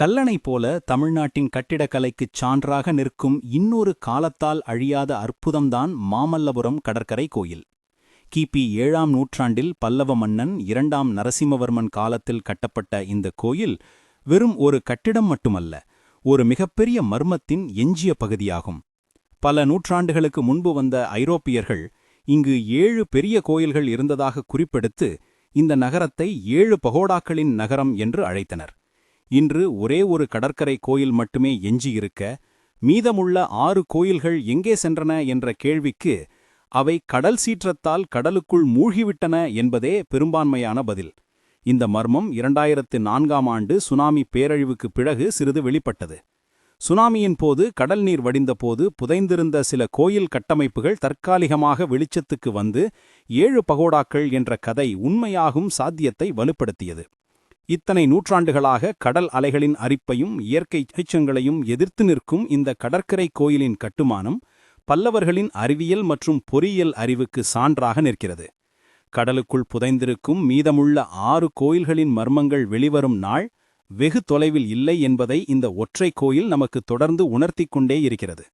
கல்லணை போல தமிழ்நாட்டின் கட்டிடக்கலைக்குச் சான்றாக நிற்கும் இன்னொரு காலத்தால் அழியாத அற்புதம்தான் மாமல்லபுரம் கடற்கரை கோயில். கிபி ஏழாம் நூற்றாண்டில் பல்லவ மன்னன் இரண்டாம் நரசிம்மவர்மன் காலத்தில் கட்டப்பட்ட இந்த கோயில் வெறும் ஒரு கட்டிடம் மட்டுமல்ல ஒரு மிகப்பெரிய மர்மத்தின் எஞ்சிய பகுதியாகும். பல நூற்றாண்டுகளுக்கு முன்பு வந்த ஐரோப்பியர்கள் இங்கு ஏழு பெரிய கோயில்கள் இருந்ததாக குறிப்பெடுத்து இந்த நகரத்தை ஏழு பகோடாக்களின் நகரம் என்று அழைத்தனர். இன்று ஒரே ஒரு கடற்கரை கோயில் மட்டுமே எஞ்சியிருக்க மீதமுள்ள ஆறு கோயில்கள் எங்கே சென்றன என்ற கேள்விக்கு அவை கடல் சீற்றத்தால் கடலுக்குள் மூழ்கிவிட்டன என்பதே பெரும்பான்மையான பதில். இந்த மர்மம் இரண்டாயிரத்து நான்காம் ஆண்டு சுனாமி பேரழிவுக்கு பிறகு சிறிது வெளிப்பட்டது. சுனாமியின் போது கடல் நீர் வடிந்தபோது புதைந்திருந்த சில கோயில் கட்டமைப்புகள் தற்காலிகமாக வெளிச்சத்துக்கு வந்து ஏழு பகோடாக்கள் என்ற கதை உண்மையாகும் சாத்தியத்தை வலுப்படுத்தியது. இத்தனை நூற்றாண்டுகளாக கடல் அலைகளின் அரிப்பையும் இயற்கை எச்சங்களையும் எதிர்த்து நிற்கும் இந்த கடற்கரை கோயிலின் கட்டுமானம் பல்லவர்களின் அறிவியல் மற்றும் பொறியியல் அறிவுக்கு சான்றாக நிற்கிறது. கடலுக்குள் புதைந்திருக்கும் மீதமுள்ள ஆறு கோயில்களின் மர்மங்கள் வெளிவரும் நாள் வெகு தொலைவில் இல்லை என்பதை இந்த ஒற்றை கோயில் நமக்கு தொடர்ந்து உணர்த்திக் கொண்டே இருக்கிறது.